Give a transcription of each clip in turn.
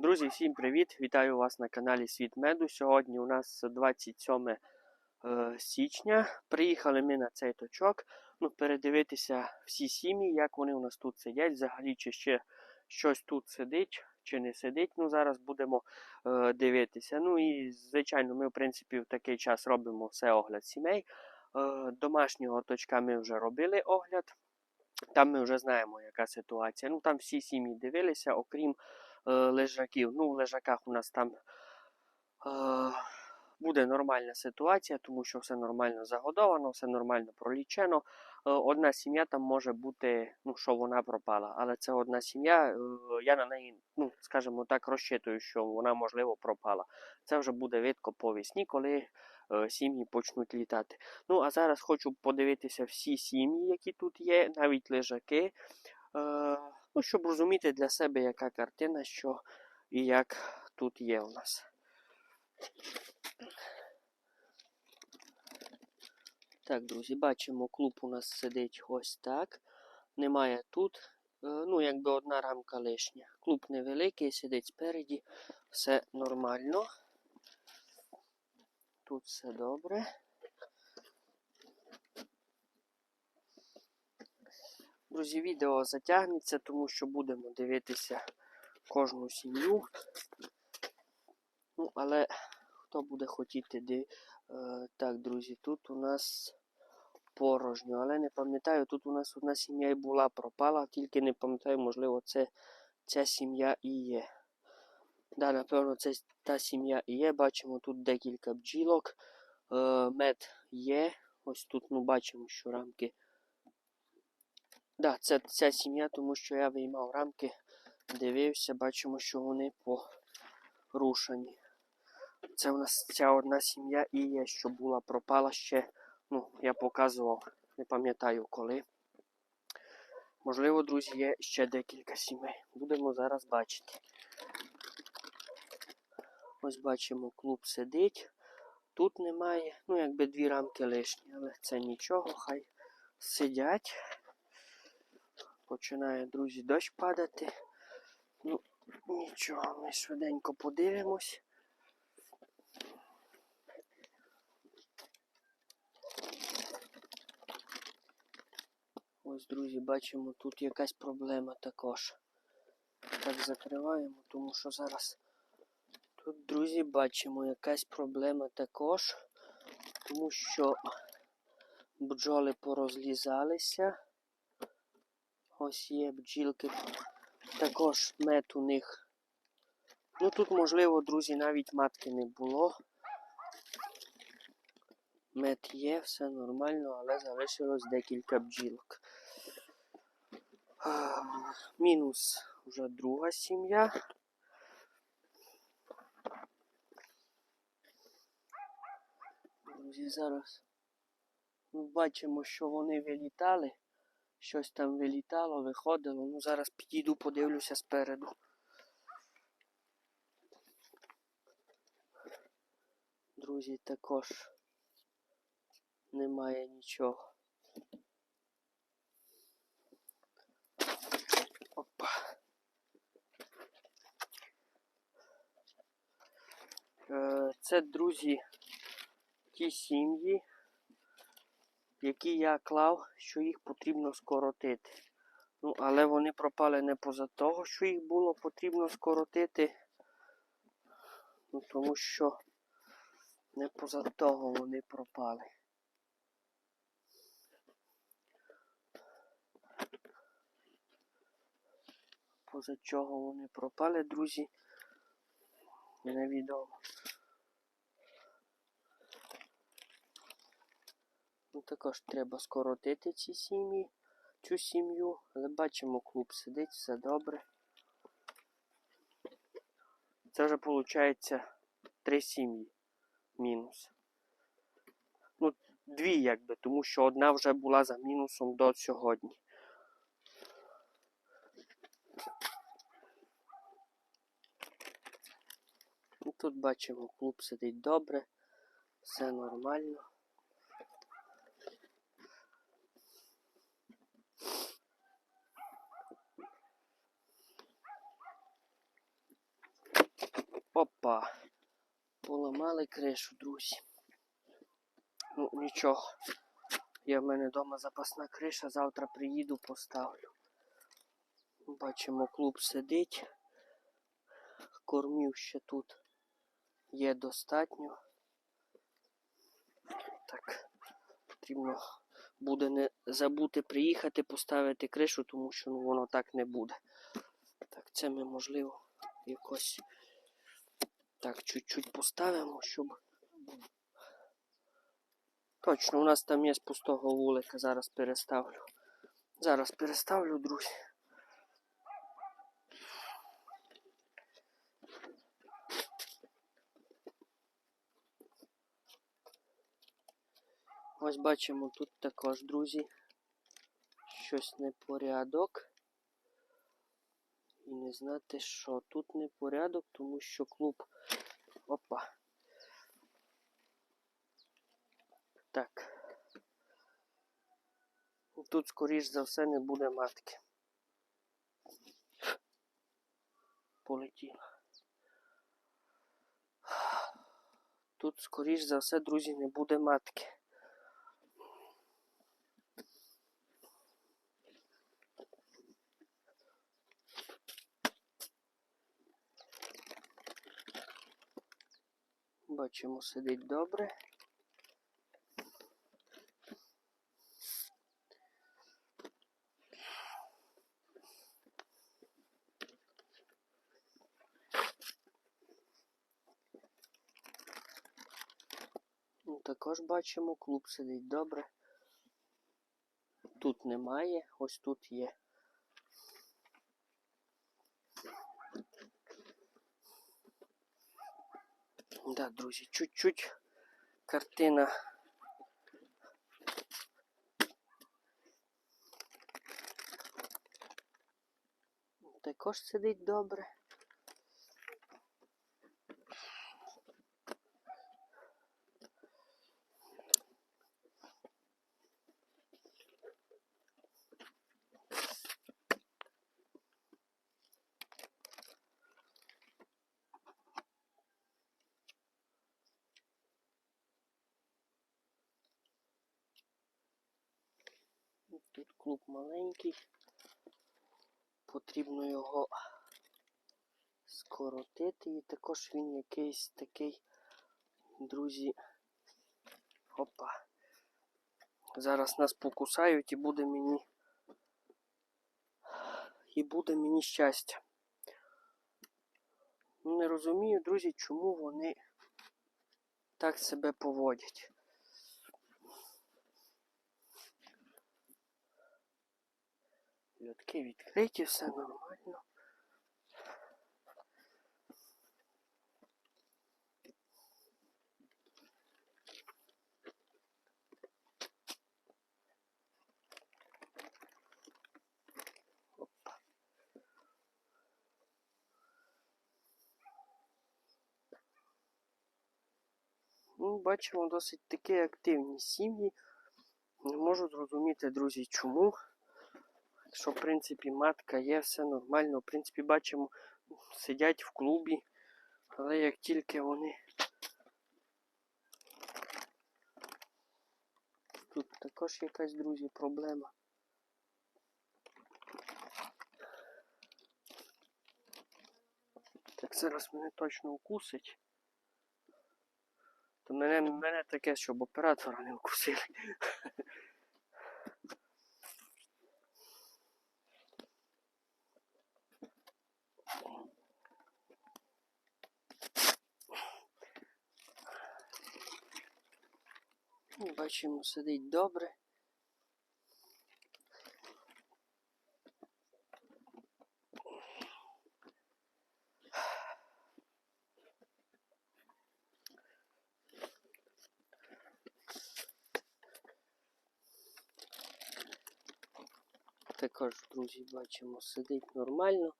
Друзі, всім привіт! Вітаю вас на каналі Світ Меду. Сьогодні у нас 27 е, січня. Приїхали ми на цей точок. Ну, передивитися всі сім'ї, як вони у нас тут сидять. Взагалі, чи ще щось тут сидить, чи не сидить. Ну, зараз будемо е, дивитися. Ну і звичайно, ми, в принципі, в такий час робимо все огляд сімей. Е, домашнього точка ми вже робили огляд. Там ми вже знаємо, яка ситуація. Ну там всі сім'ї дивилися, окрім лежаків. Ну, в лежаках у нас там е, буде нормальна ситуація, тому що все нормально загодовано, все нормально пролічено. Е, одна сім'я там може бути, ну, що вона пропала. Але це одна сім'я, е, я на неї, ну, скажімо так, розчитую, що вона, можливо, пропала. Це вже буде видко по весні, коли е, сім'ї почнуть літати. Ну, а зараз хочу подивитися всі сім'ї, які тут є, навіть лежаки. Ну, щоб розуміти для себе, яка картина, що і як тут є у нас. Так, друзі, бачимо, клуб у нас сидить ось так. Немає тут. е, Ну, якби одна рамка лишня. Клуб невеликий, сидить спереді, все нормально. Тут все добре. Друзі, відео затягнеться, тому що будемо дивитися кожну сім'ю. Ну, але хто буде хотіти ди... е, Так, друзі, тут у нас порожньо, але не пам'ятаю, тут у нас одна сім'я і була пропала, тільки не пам'ятаю, можливо, це ця сім'я і є. Да, напевно, це та сім'я і є. Бачимо тут декілька бджілок. Е, мед є. Ось тут ну, бачимо, що рамки. Да, це ця сім'я, тому що я виймав рамки, дивився, бачимо, що вони порушені. Це у нас ця одна сім'я і є, що була пропала ще. Ну, я показував, не пам'ятаю коли. Можливо, друзі, є ще декілька сімей. Будемо зараз бачити. Ось бачимо, клуб сидить. Тут немає. Ну, якби дві рамки лишні, але це нічого, хай сидять. Починає, друзі, дощ падати. Ну, нічого, ми швиденько подивимось. Ось, друзі, бачимо, тут якась проблема також. Так закриваємо, тому що зараз тут, друзі, бачимо якась проблема також, тому що бджоли порозлізалися. Ось є бджілки. Також мед у них. Ну тут, можливо, друзі, навіть матки не було. Мед є, все нормально, але залишилось декілька бджілок. Мінус вже друга сім'я. Друзі, зараз бачимо, що вони вилітали. Щось там вилітало, виходило. Ну, зараз підійду, подивлюся спереду. Друзі, також немає нічого. Опа. Е, Це, друзі, ті сім'ї, які я клав, що їх потрібно скоротити. Ну, але вони пропали не поза того, що їх було потрібно скоротити. Ну, тому що не поза того вони пропали. Поза чого вони пропали, друзі, невідомо. Також треба скоротити ці сім'ї, цю сім'ю, але бачимо, клуб сидить, все добре. Це вже виходить три сім'ї мінус. Ну, дві, якби, тому що одна вже була за мінусом до сьогодні. Ну, Тут бачимо, клуб сидить добре, все нормально. Опа. Поламали кришу, друзі. Ну, нічого. Є в мене вдома запасна криша, завтра приїду, поставлю. Бачимо, клуб сидить. Кормів ще тут є достатньо. Так, потрібно буде не забути приїхати, поставити кришу, тому що ну, воно так не буде. Так, це ми можливо якось так чуть-чуть поставимо, щоб. Точно, у нас там є з пустого вулика, зараз переставлю. Зараз переставлю, друзі. Ось бачимо тут також, друзі, щось непорядок. І не знати, що тут непорядок, тому що клуб. Опа. Так. Тут, скоріш за все, не буде матки. Полетіла. Тут, скоріш за все, друзі, не буде матки. Бачимо, сидить добре. Ну, Також бачимо, клуб сидить добре. Тут немає, ось тут є. Да, друзі, чуть-чуть картина. Також сидить добре. Тут клуб маленький. Потрібно його скоротити. І також він якийсь такий, друзі. Опа. Зараз нас покусають і буде мені. І буде мені щастя. Не розумію, друзі, чому вони так себе поводять. Льотки відкриті, все нормально. Ну, бачимо досить такі активні сім'ї. Не можу зрозуміти, друзі, чому. Що, в принципі, матка є, все нормально. В принципі, бачимо, сидять в клубі, але як тільки вони. Тут також якась, друзі, проблема. Так зараз мене точно укусить. То мене, мене таке, щоб оператора не укусили. Бачимо, сидить добре. Також, друзі, бачимо, сидить нормально.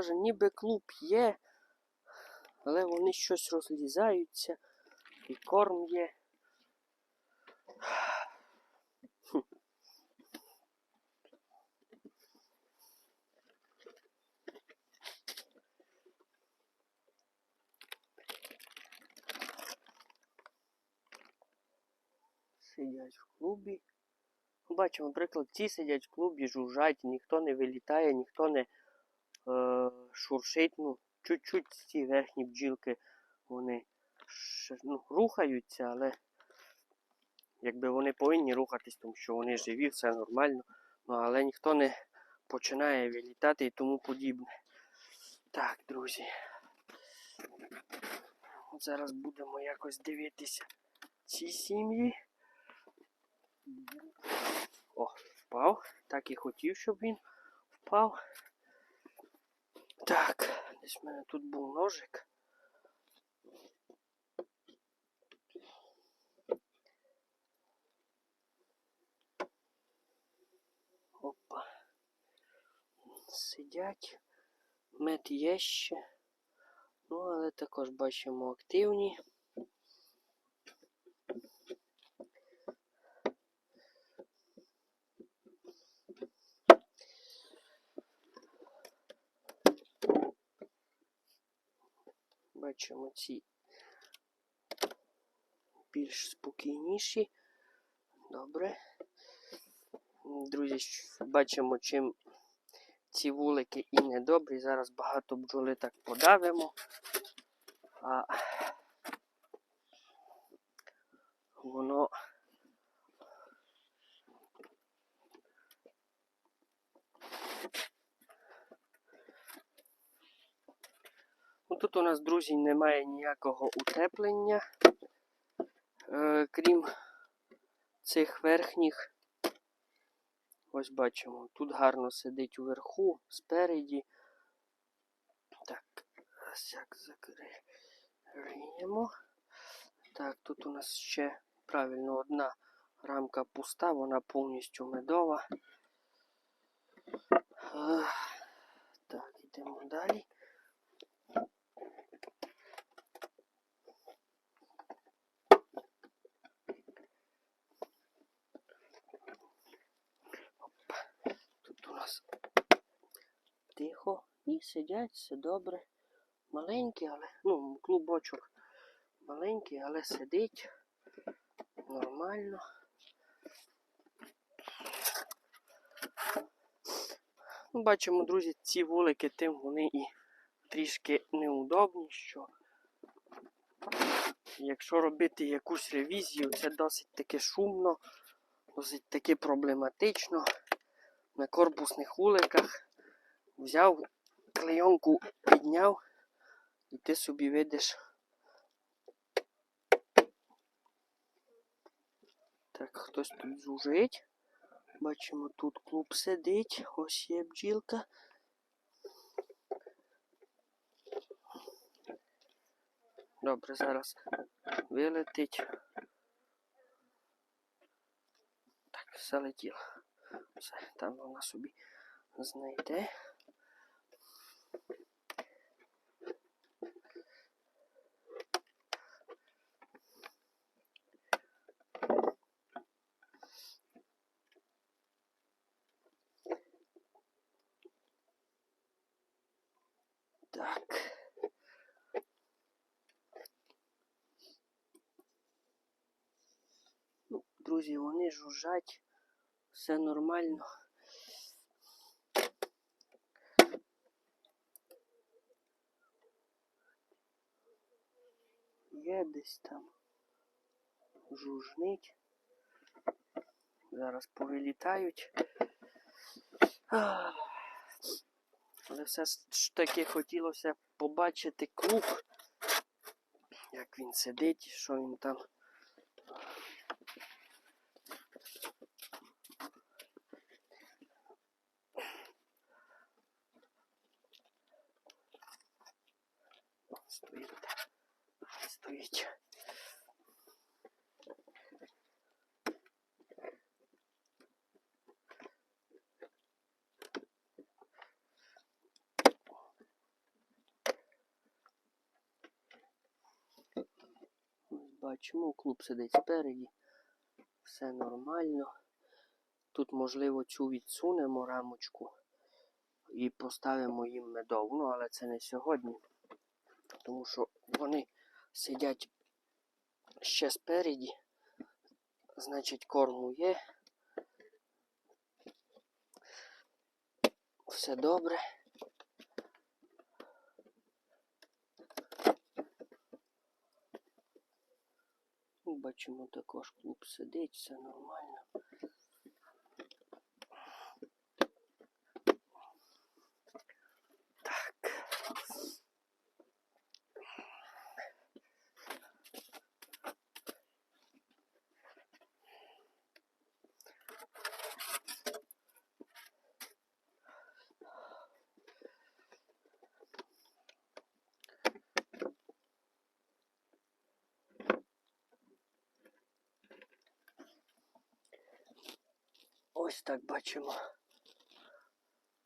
Теж ніби клуб є, але вони щось розлізаються, і корм є. Сидять в клубі. Бачимо, наприклад, ці сидять в клубі, жужжать, ніхто не вилітає, ніхто не шуршить. Ну, чуть-чуть ці верхні бджілки вони ну, рухаються, але якби вони повинні рухатись, тому що вони живі, все нормально. Ну, але ніхто не починає вилітати і тому подібне. Так, друзі. Зараз будемо якось дивитися ці сім'ї. О, впав. Так і хотів, щоб він впав. Так, десь в мене тут був ножик. Опа. Сидять. Мед є ще. Ну, але також бачимо активні. Бачимо ці більш спокійніші. Добре. Друзі, бачимо, чим ці вулики і недобрі. Зараз багато бджоли так подавимо. А воно Ну, тут у нас, друзі, немає ніякого утеплення, е, крім цих верхніх. Ось бачимо, тут гарно сидить уверху, спереді. Так, як закриємо. Так, тут у нас ще правильно одна рамка пуста, вона повністю медова. Е, Так, йдемо далі. Тут у нас тихо і сидять, все добре. Маленький, але, ну, клубочок маленький, але сидить нормально. Ну, Бачимо, друзі, ці вулики тим вони і трішки неудобні, що якщо робити якусь ревізію, це досить таки шумно, досить таки проблематично. На корпусних вуликах взяв клейонку, підняв, і ти собі видиш. Так, хтось тут зужить. Бачимо, тут клуб сидить, ось є бджілка. Добре, зараз вилетить. Так, все. Все, там вона собі знайде. Так. Ну, друзі, вони жужжать, все нормально. Є десь там жужнить. Зараз повилітають. Але все ж таки хотілося побачити клуб, як він сидить, що він там. Бачимо, клуб сидить спереді. Все нормально. Тут, можливо, цю відсунемо рамочку і поставимо їм медову. Ну, але це не сьогодні. Тому що вони сидять ще спереді. Значить, корму є. Все добре. Бачимо, також клуб сидить, все нормально. Так. Ось так бачимо.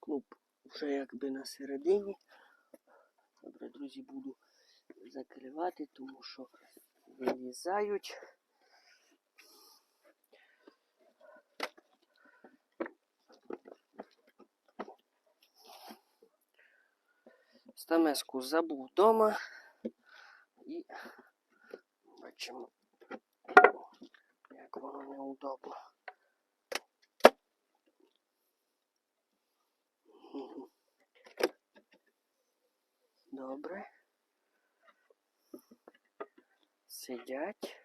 Клуб вже якби на середині. Добре, друзі, буду закривати, тому що вилізають. Стамеску забув вдома і бачимо, як воно неудобно. Мгм. Добре. Сидять.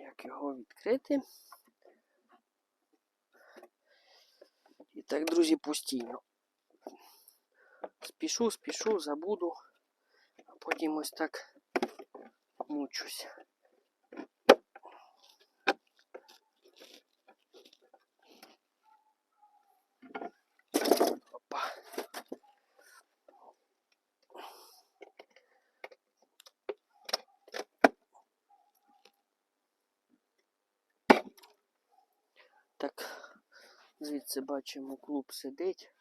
Як його відкрити? І так, друзі, постійно. Спішу, спішу, забуду, а потім ось так мучусь. Опа. Так, звідси бачимо, клуб сидить.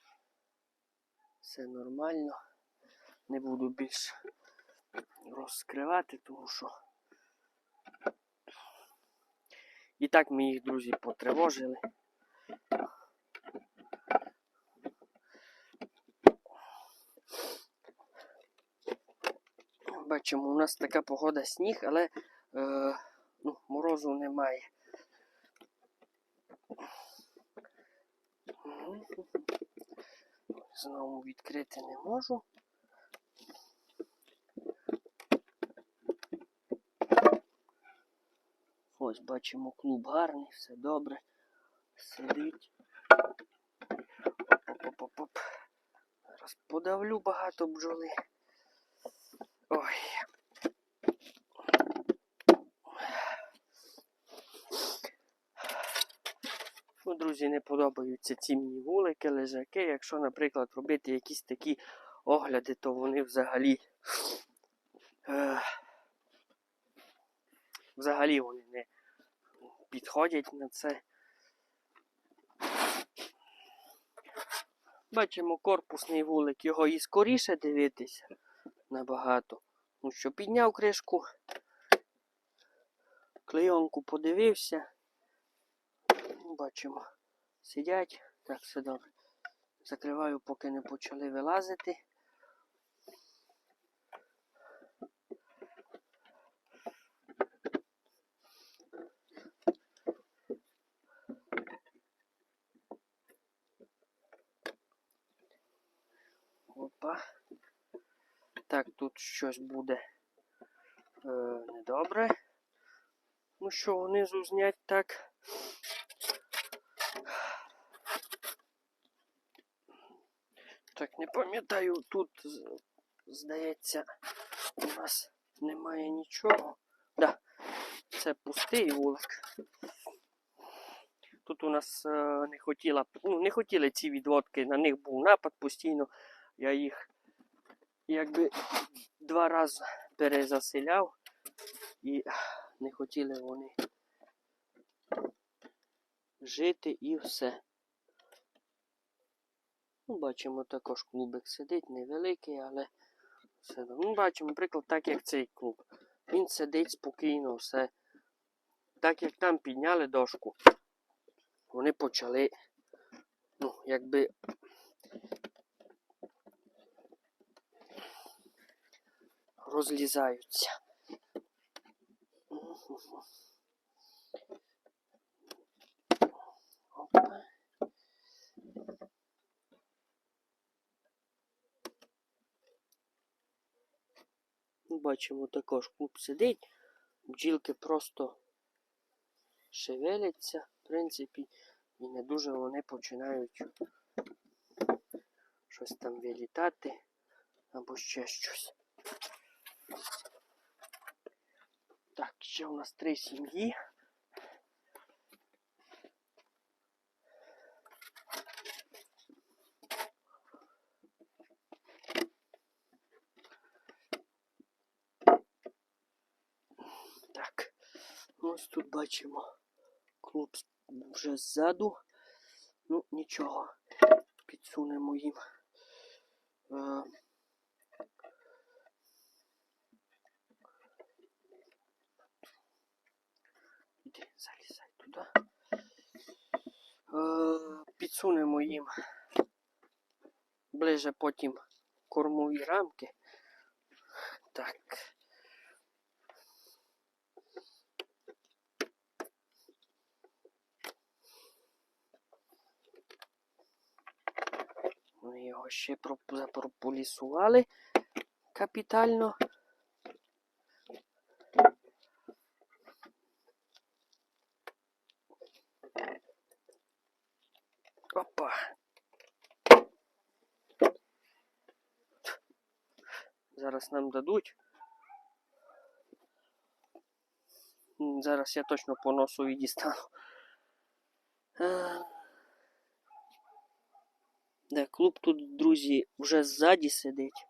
Все нормально. Не буду більш розкривати, тому що. І так ми їх, друзі, потривожили. Бачимо, у нас така погода сніг, але е, ну, морозу немає. Знову відкрити не можу. Ось бачимо клуб гарний, все добре. Сидить. Оп-оп-оп-оп. Зараз подавлю багато бджоли. Ой. Ну, друзі, не подобаються ці мені вулики, лежаки. Якщо, наприклад, робити якісь такі огляди, то вони взагалі. Е, взагалі вони не підходять на це. Бачимо корпусний вулик, його і скоріше дивитися набагато. Ну що, підняв кришку, клейонку подивився. Бачимо, сидять. Так, все добре. Закриваю, поки не почали вилазити. Опа. Так, тут щось буде е, недобре. Ну що, внизу знять так. Так, не пам'ятаю, тут, здається, у нас немає нічого. Да, це пустий вулик. Тут у нас е, не хотіла, ну, не хотіли ці відводки, на них був напад постійно. Я їх якби два рази перезаселяв і не хотіли вони жити і все. Ну, бачимо, також клубик сидить, невеликий, але все. Ну, бачимо, наприклад, так як цей клуб. Він сидить спокійно, все. Так як там підняли дошку, вони почали, ну, якби. Розлізаються. Опа. Бачимо, також клуб сидить, бджілки просто шевеляться, в принципі, і не дуже вони починають щось там вилітати або ще щось. Так, ще у нас три сім'ї. Так, ось тут бачимо клуб вже ззаду. Ну, нічого. Підсунемо їм. Е, Іди, залізай туди. Е, підсунемо їм ближе потім кормові рамки. Так. Ми його ще проп- запрополісували капітально. Опа. Зараз нам дадуть. Зараз я точно по носу і дістану. Е, Де клуб тут, друзі, вже ззаді сидить.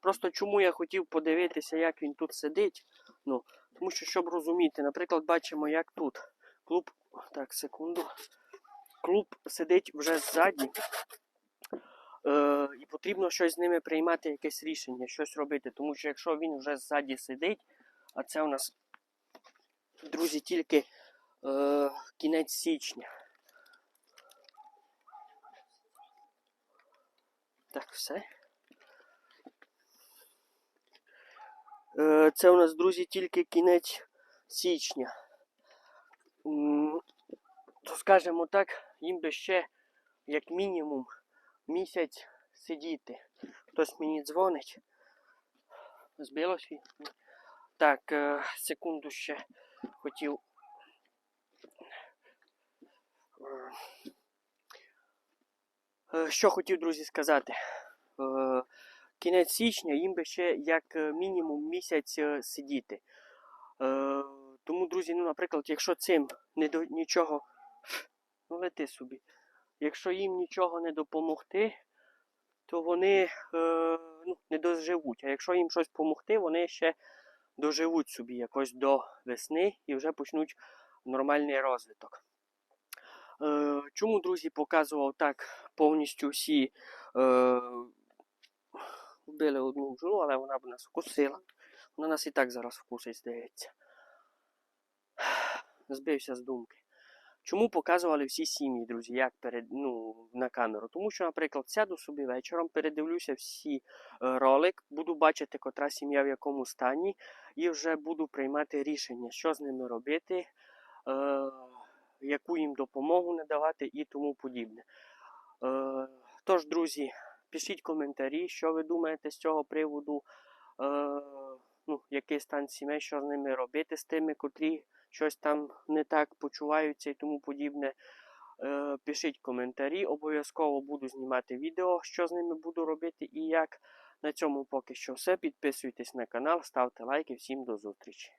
Просто чому я хотів подивитися, як він тут сидить. Ну, тому що, щоб розуміти, наприклад, бачимо, як тут. Клуб. Так, секунду. Клуб сидить вже ззаді. Е, і потрібно щось з ними приймати, якесь рішення, щось робити. Тому що якщо він вже ззаді сидить, а це у нас, друзі, тільки е, кінець січня. Так, все. Е, Це у нас, друзі, тільки кінець січня. То скажімо так, їм би ще як мінімум місяць сидіти. Хтось мені дзвонить. Збило свій? Так, е, секунду ще хотів. Е, е, Що хотів, друзі, сказати? Е, Кінець січня їм би ще як е, мінімум місяць е, сидіти. Е, Тому, друзі, ну, наприклад, якщо цим не до нічого, ну лети собі. Якщо їм нічого не допомогти, то вони е, ну, не доживуть. А якщо їм щось допомогти, вони ще доживуть собі якось до весни і вже почнуть нормальний розвиток. Е, чому, друзі, показував так повністю всі е, вбили одну бджолу, але вона б нас вкусила. Вона нас і так зараз вкусить, здається. Збився з думки. Чому показували всі сім'ї, друзі, як перед, ну, на камеру? Тому що, наприклад, сяду собі вечором, передивлюся всі е, ролик, буду бачити, котра сім'я в якому стані, і вже буду приймати рішення, що з ними робити, е, яку їм допомогу надавати і тому подібне. Е, тож, друзі, пишіть коментарі, що ви думаєте з цього приводу. Е, ну, який стан сімей, що з ними робити, з тими, котрі щось там не так почуваються і тому подібне. Е, пишіть коментарі, обов'язково буду знімати відео, що з ними буду робити і як. На цьому поки що все. Підписуйтесь на канал, ставте лайки. Всім до зустрічі.